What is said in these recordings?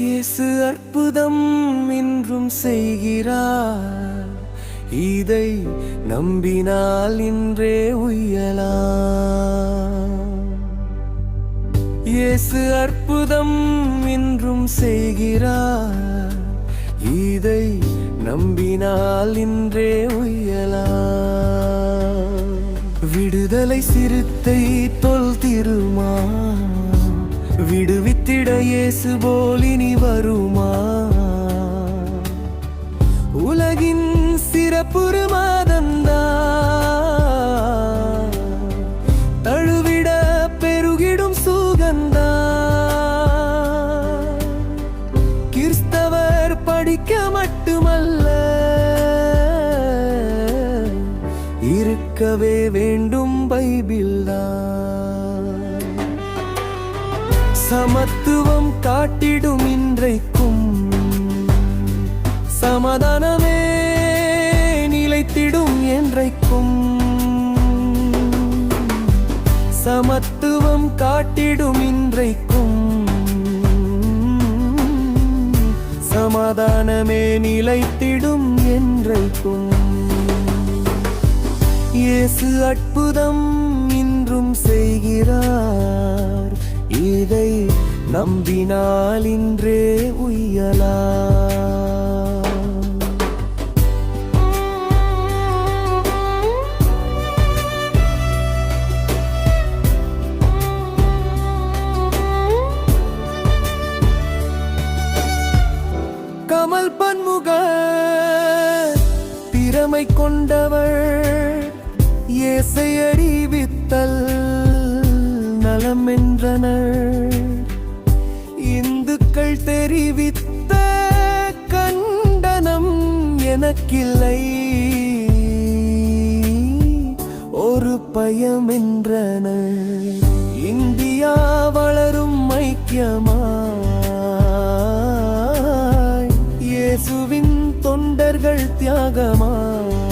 இயேசு அற்புதம் இன்றும் செய்கிறார். இதை நம்பினால் இன்றே உய்யலாம். இயேசு அற்புதம் இன்றும் செய்கிறார். இதை நம்பினால் இன்றே உய்யலாம். விடுதலை சிறுத்தை இயேசு போலினி வருமா? உலகின் சிறப்புறு மாதந்தா? தழுவிட பெருகிடும் சுகந்தா? கிறிஸ்தவர் படிக்க மட்டுமல்ல இருக்கவே வேண்டும் பைபிள் சமத்துவம் காட்டிடும் இன்றைக்கும். சமாதானமே நிலைத்திடும் என்றைக்கும். சமத்துவம் காட்டிடும் இன்றைக்கும். சமாதானமே நிலைத்திடும் என்றைக்கும். இயேசு அற்புதம் இன்றும் செய்கிறார். இதை நம்பினால் இன்றே உய்யலாம். கமல் பன்முக திறமை கொண்டவள் ஏசையடி வித்தல். நலம் என்றனர் இந்துக்கள் தெரிவித்த கண்டனம் எனக்கில்லை. ஒரு பயம் என்றனர் இந்தியா வளரும் ஐக்கியமாய். இயேசுவின் தொண்டர்கள் தியாகமாய்.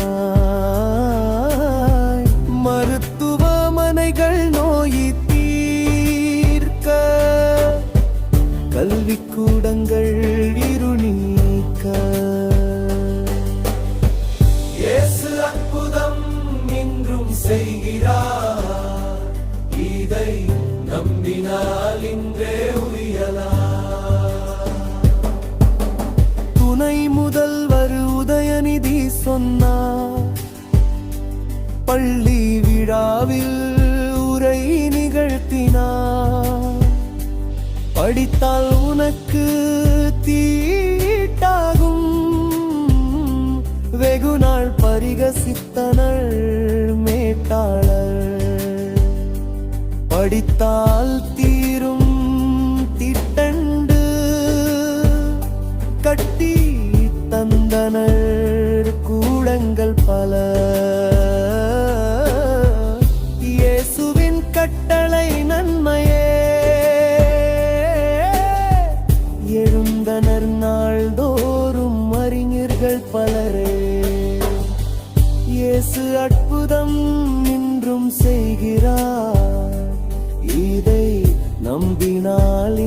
கல்விக்கூடங்கள் இருநீக்க இயேசு அற்புதம் இன்றும் செய்கிறார். இதை நம்பினால் இன்றே உயலாம் துணை முதல்வர் உதயநிதி சொன்னார். பள்ளி விழாவில் உரை நிகழ்த்தினார். படித்தால் உனக்கு தீட்டாகும். வெகு நாள் பரிகசித்தனர் மேட்டாளர். படித்தால் நீங்கள் பலரே. இயேசு அற்புதம் இன்றும் செய்கிறார். இதை நம்பினால்